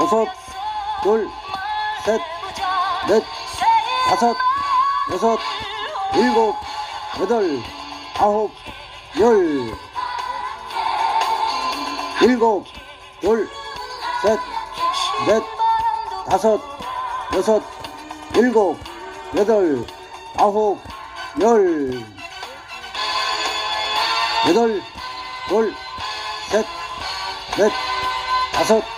여섯, 둘, 셋, 넷, 다섯, 여섯, 일곱, 여덟, 아홉, 열. 일곱, 둘, 셋, 넷, 다섯, 여섯, 일곱, 여덟, 아홉, 열. 여덟, 둘, 셋, 넷, 다섯,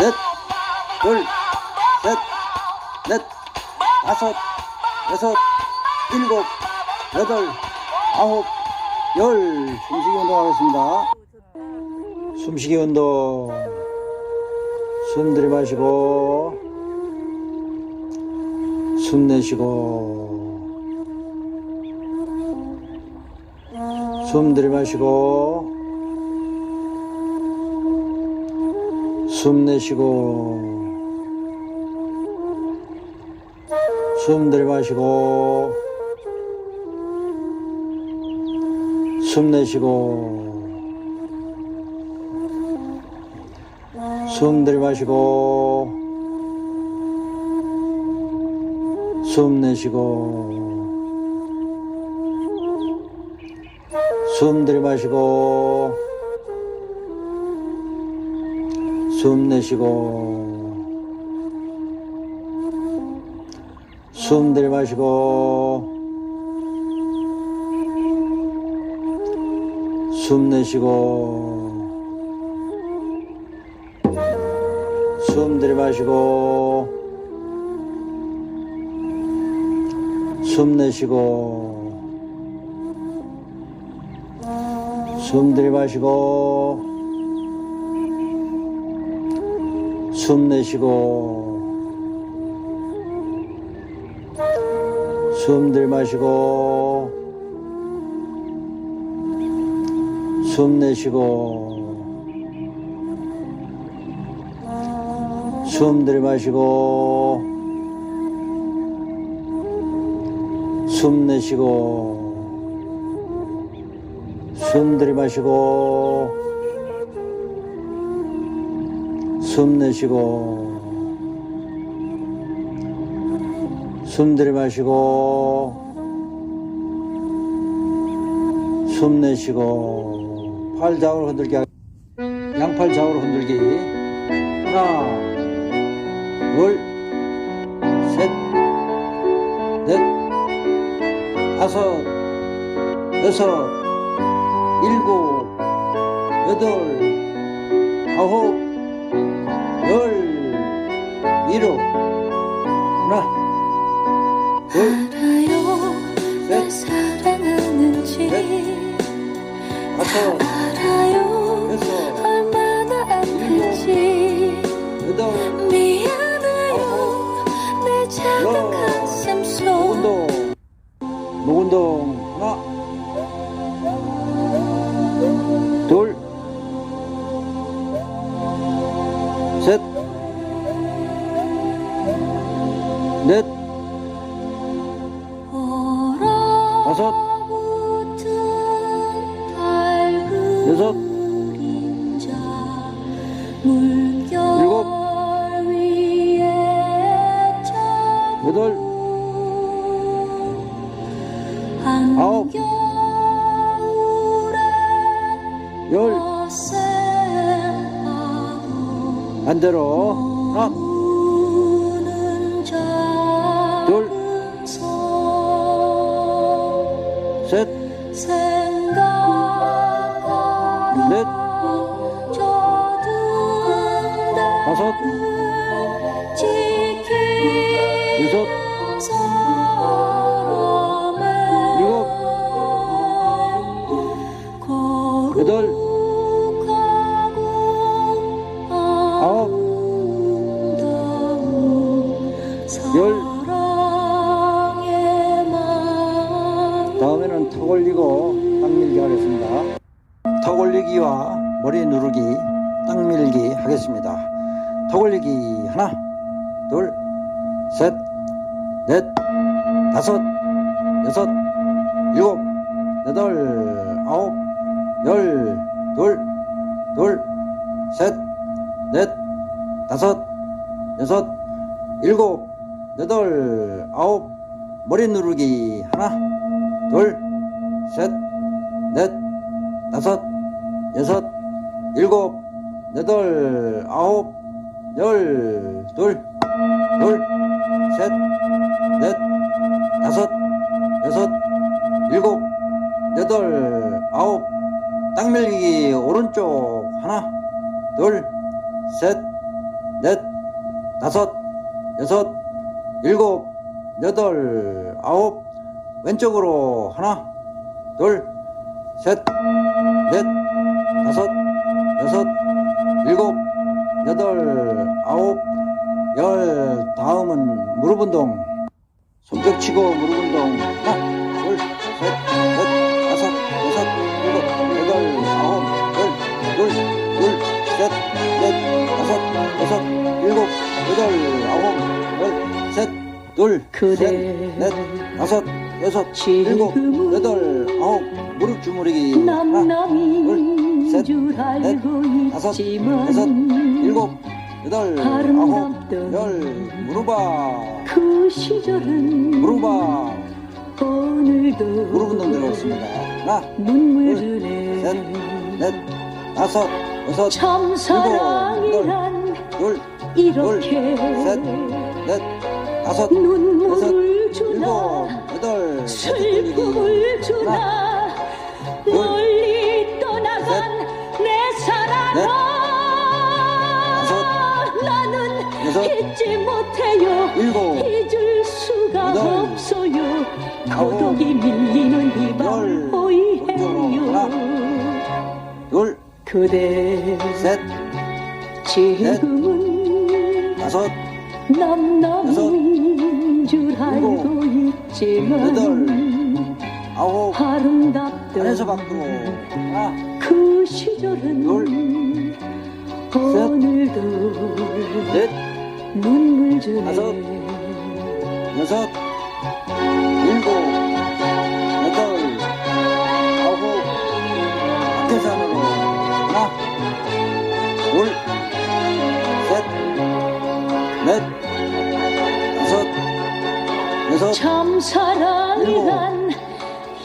넷, 둘, 셋, 넷, 다섯, 여섯, 일곱, 여덟, 아홉, 열. 숨쉬기 운동하겠습니다. 숨쉬기 운동. 숨 들이마시고, 숨 내쉬고, 숨 들이마시고, 숨 내쉬고, 숨 들이마시고, 숨 내쉬고, 숨 들이마시고, 숨 내쉬고, 숨 들이마시고, 숨 내쉬고, 숨 들이마시고, 숨 내쉬고, 숨 들이마시고, 숨 내쉬고, 숨 들이마시고, 숨 내쉬고, 숨 들이마시고, 숨 내쉬고, 숨 들이마시고, 숨 내쉬고, 숨 들이마시고 숨 내쉬고 숨 들이마시고 숨 내쉬고 팔 좌우로 흔들기 하- 양팔 좌우로 흔들기 하나 둘셋넷 다섯 여섯 일곱 여덟 아홉 열 일곱 하나 둘 알아요. 날 셋. 사랑하는지. 다섯 알아요. 여섯 열. 반대로. 하나. 우는 둘. 작은 손 셋. 생각하라 넷. 저둔 다섯 턱 올리고 땅 밀기 하겠습니다. 턱 올리기와 머리 누르기, 땅 밀기 하겠습니다. 턱 올리기 하나, 둘, 셋, 넷, 다섯, 여섯, 일곱, 여덟, 아홉, 열, 둘, 둘, 셋, 넷, 다섯, 여섯, 일곱, 여덟, 아홉, 머리 누르기 하나, 둘, 셋, 넷, 다섯, 여섯, 일곱, 여덟, 아홉, 열, 둘, 둘, 셋, 넷, 다섯, 여섯, 일곱, 여덟, 아홉, 땅 밀기 오른쪽 하나, 둘, 셋, 넷, 다섯, 여섯, 일곱, 여덟, 아홉, 왼쪽으로 하나, 둘, 셋, 넷, 다섯, 여섯, 일곱, 여덟, 아홉, 열. 다음은 무릎 운동. 손뼉 치고 무릎 운동. 하나, 둘, 셋, 넷, 다섯, 여섯, 일곱, 여덟, 아홉, 열, 둘, 둘, 셋, 넷, 다섯, 여섯, 일곱, 여덟, 아홉, 열, 셋, 둘, 셋, 넷, 다섯, 여섯, 일곱, 여덟, 아홉, 무릎 주무르기. 하나, 남남인 셋, 줄 넷, 다섯, 여섯, 일곱, 여덟, 아홉, 열, 무릎아, 그 시절은 무릎아, 오늘도 무릎 운동 들어갔습니다. 하나, 둘, 셋, 넷, 다섯, 여섯, 참 사랑이란 둘, 이렇게 셋, 넷, 다섯, 주나 일곱, 여덟, 슬픔을 주나 둘, 멀리 떠나간 내 사랑아 나는 잊지 못해요. 잊을 수가 없어요. 고독이 밀리는 열, 이밤 둘, 그대 셋, 지금은 다섯, 남남인 줄 알고 있지만 아홉, 안에서 밖으로. 하나, 그 시절은 오늘도 넷, 눈물 주네 다섯, 여섯, 난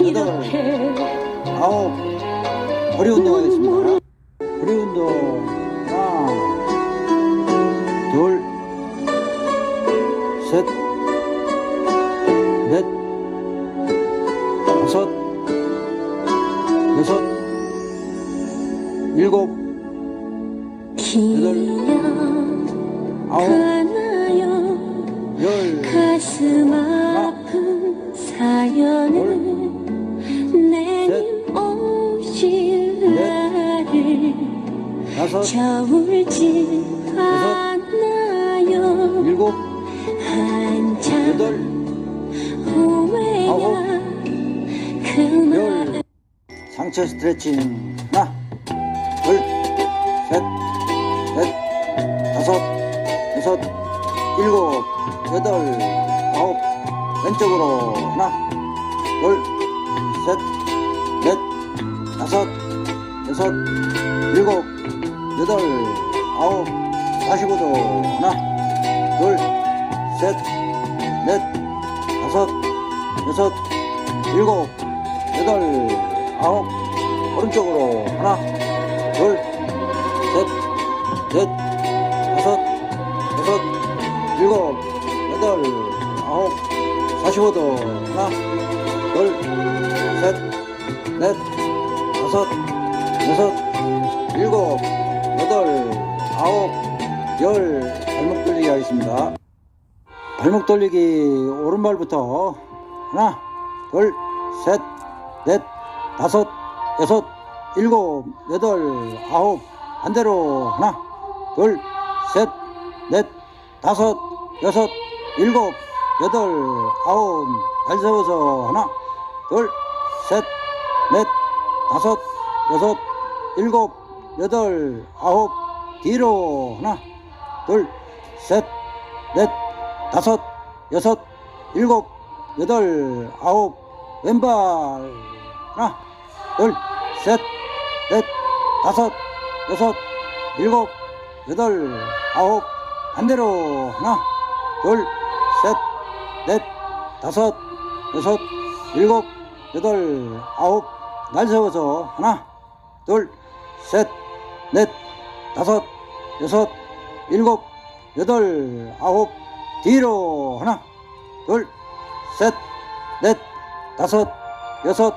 이렇게 아홉 허리 운동하겠습니다. 허리 운동 하나 둘셋넷 다섯 여섯 일곱 아홉 기억하나요 열 가슴 아픈 사연을 내님 오실 날을 다섯 겨울지 않나요. 일곱 한참 여덟 후에야 그말 열 상체 스트레칭 하나 둘셋넷 다섯 여섯 일곱 여덟 아홉 왼쪽으로 하나 둘셋넷 다섯 여섯 일곱 여덟 아홉 45도 하나 둘셋넷 다섯 여섯 일곱 여덟 아홉 오른쪽으로 하나 둘셋넷 45도 하나 둘셋넷 다섯 여섯 일곱 여덟 아홉 열 발목 돌리기 하겠습니다 발목 돌리기 오른발부터 하나 둘셋넷 다섯 여섯 일곱 여덟 아홉 반대로 하나 둘셋넷 다섯 여섯 일곱 여덟 아홉 발 세워서 하나 둘 셋 넷 다섯 여섯 일곱 여덟 아홉 뒤로 하나 둘 셋 넷 다섯 여섯 일곱 여덟 아홉 왼발 하나 둘 셋 넷 다섯 여섯 일곱 여덟 아홉 반대로 하나 둘 셋 넷 다섯 여섯 일곱 여덟 아홉. 날 세워서 하나 둘 셋 넷 다섯 여섯 일곱 여덟 아홉. 뒤로 하나 둘 셋 넷 다섯 여섯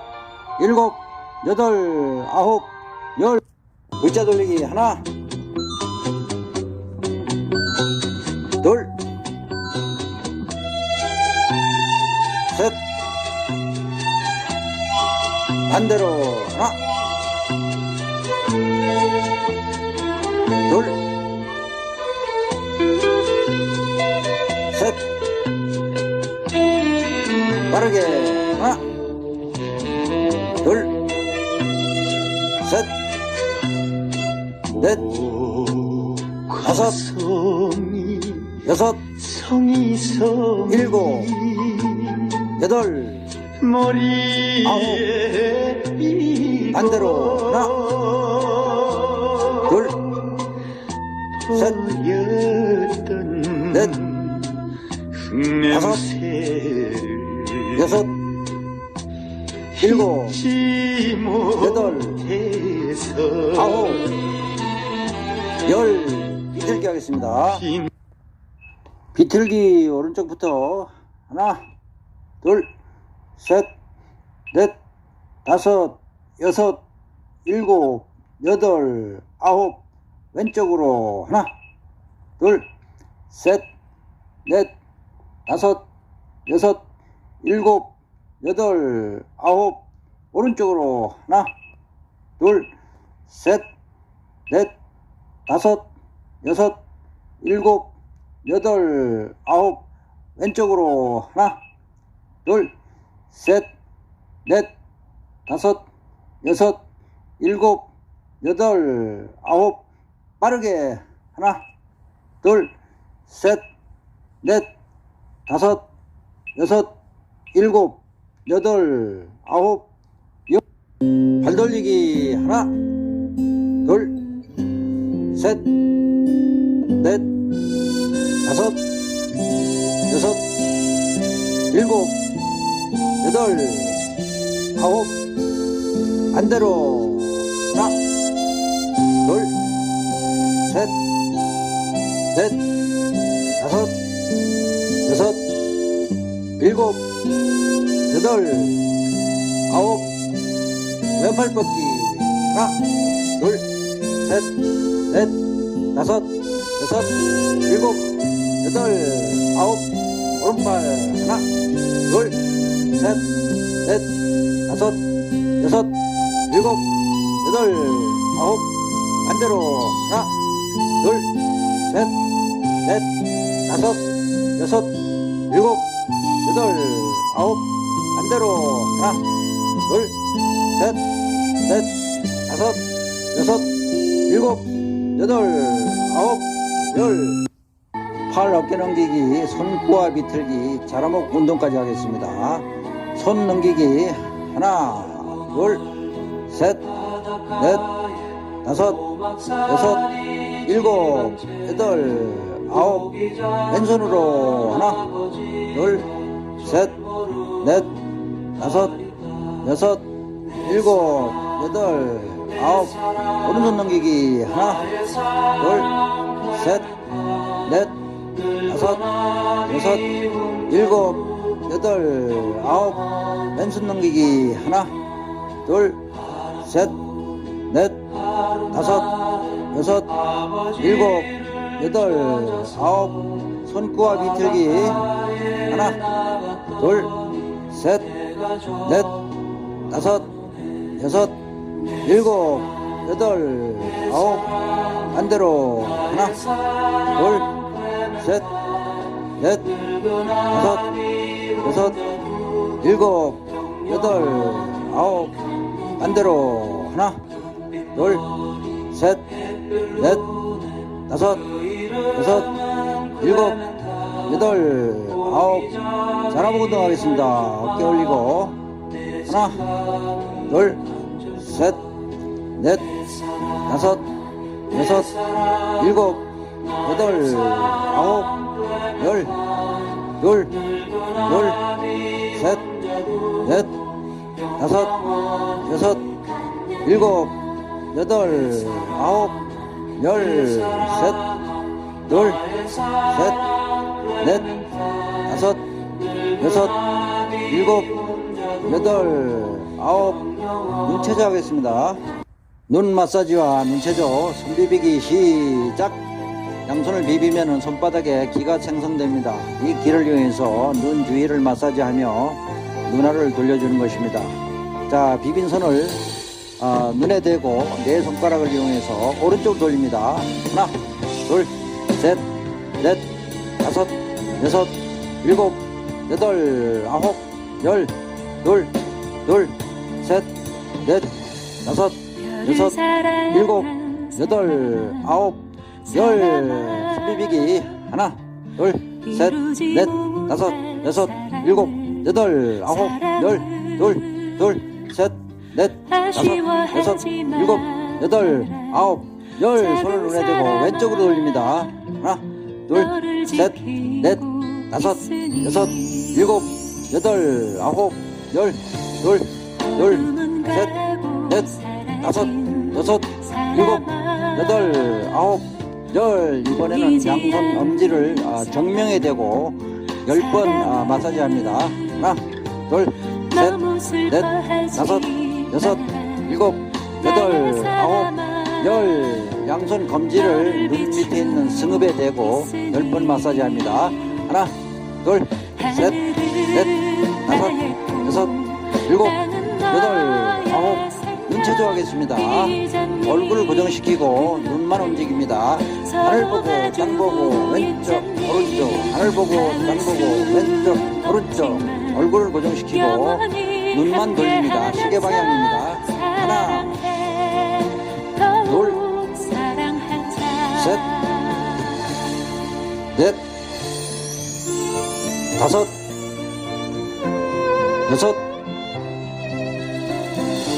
일곱 여덟 아홉 열. 의자 돌리기 하나 반대로. 하나. 둘. 셋. 빠르게. 하나. 둘 셋 넷. 다섯. 여섯. 성이 성이. 일곱. 여덟 머리에 반대로 하나 둘 셋, 보였던 넷, 다섯, 여섯 일곱 여덟, 아홉 열. 비틀기 하겠습니다. 빈 비틀기 오른쪽부터 하나 둘 셋 넷 다섯 여섯 일곱 여덟 아홉 왼쪽으로 하나 둘 셋 넷 다섯 여섯 일곱 여덟 아홉 오른쪽으로 하나 둘 셋 넷 다섯 여섯 일곱 여덟 아홉 왼쪽으로 하나 둘 셋 넷 다섯 여섯 일곱 여덟 아홉. 빠르게. 하나 둘 셋 넷 다섯 여섯 일곱 여덟 아홉. 열. 발 돌리기. 하나 둘 셋 넷 다섯 여섯 일곱 여덟, 아홉, 반대로 하나, 둘, 셋, 넷, 다섯, 여섯, 일곱, 여덟, 아홉, 왼팔 뻗기. 하나, 둘, 셋, 넷, 다섯, 여섯, 일곱, 여덟, 아홉, 둘, 셋, 넷, 다섯, 여섯, 일곱, 여덟, 아홉, 반대로 하나, 둘, 셋, 넷, 다섯, 여섯, 일곱, 여덟, 아홉, 반대로 하나, 둘, 셋, 넷, 다섯, 여섯, 일곱, 여덟, 아홉, 열. 팔 어깨 넘기기, 손꼬아 비틀기, 자라목 운동까지 하겠습니다. 손 넘기기, 하나, 둘, 셋, 넷, 다섯, 여섯, 일곱, 여덟, 아홉, 왼손으로 하나, 둘, 셋, 넷, 다섯, 여섯, 일곱, 여덟, 아홉, 오른손 넘기기. 하나, 둘, 셋, 넷, 다섯, 여섯, 일곱, 여덟, 아홉, 왼손 넘기기 하나, 둘, 셋, 넷, 다섯, 여섯, 일곱, 여덟, 아홉, 손꼬아 비틀기 하나, 둘, 셋, 넷, 다섯, 여섯, 일곱, 여덟, 아홉, 반대로 하나, 둘, 셋, 넷, 다섯, 여섯, 일곱, 여덟, 아홉, 반대로 하나, 둘, 셋, 넷, 다섯, 여섯, 일곱, 여덟, 아홉, 잘하고 운동하겠습니다. 어깨 올리고 하나, 둘, 셋, 넷, 다섯, 여섯, 일곱, 여덟, 아홉, 열, 둘, 둘, 셋, 넷, 다섯, 여섯, 일곱, 여덟, 아홉, 열, 셋, 둘, 셋, 넷, 다섯, 여섯, 일곱, 여덟, 아홉, 눈체조 하겠습니다. 눈 마사지와 눈체조, 손 비비기 시작! 양손을 비비면 손바닥에 기가 생성됩니다. 이 기를 이용해서 눈 주위를 마사지하며 눈알을 돌려주는 것입니다. 자, 비빈 손을 아, 눈에 대고 네 손가락을 이용해서 오른쪽 돌립니다. 하나, 둘, 셋, 넷, 다섯, 여섯, 일곱, 여덟, 아홉, 열, 둘, 둘, 셋, 넷, 다섯, 여섯, 일곱, 여덟, 아홉, 열, 손비비기. 하나, 둘, 셋, 넷, 다섯, 여섯, 일곱, 여덟, 아홉, 열, 둘, 둘, 셋, 넷, 다섯, 여섯, 일곱, 여덟, 아홉, 열. 손을 눈에 대고 왼쪽으로 돌립니다. 하나, 둘, 셋, 넷, 다섯, 여섯, 일곱, 여덟, 아홉, 열, 둘, 둘, 셋, 넷, 다섯, 여섯, 일곱, 여덟, 아홉, 열 이번에는 양손 엄지를 아, 정면에 대고 열번 아, 마사지합니다. 하나, 둘, 셋, 넷, 다섯, 여섯, 일곱, 여덟, 아홉, 열 양손 검지를 눈 밑에 있는 승읍에 대고 열 번 마사지합니다. 하나, 둘, 셋, 넷, 다섯, 여섯, 일곱, 여덟, 체조 하겠습니다. 얼굴을 고정시키고 눈만 움직입니다. 하늘 보고 땅 보고 왼쪽 오른쪽 하늘 보고 땅 보고 왼쪽 오른쪽 얼굴을 고정시키고 눈만 돌립니다. 시계 방향입니다. 하나, 둘, 셋, 넷, 다섯, 여섯,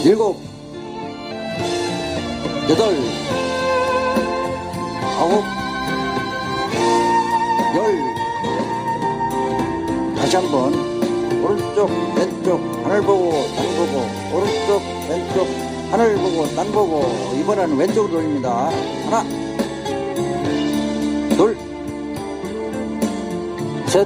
일곱, 여덟, 아홉, 열. 다시 한번 오른쪽 왼쪽 하늘 보고 땅 보고 오른쪽 왼쪽 하늘 보고 땅 보고 이번에는 왼쪽으로 돌립니다 하나 둘 셋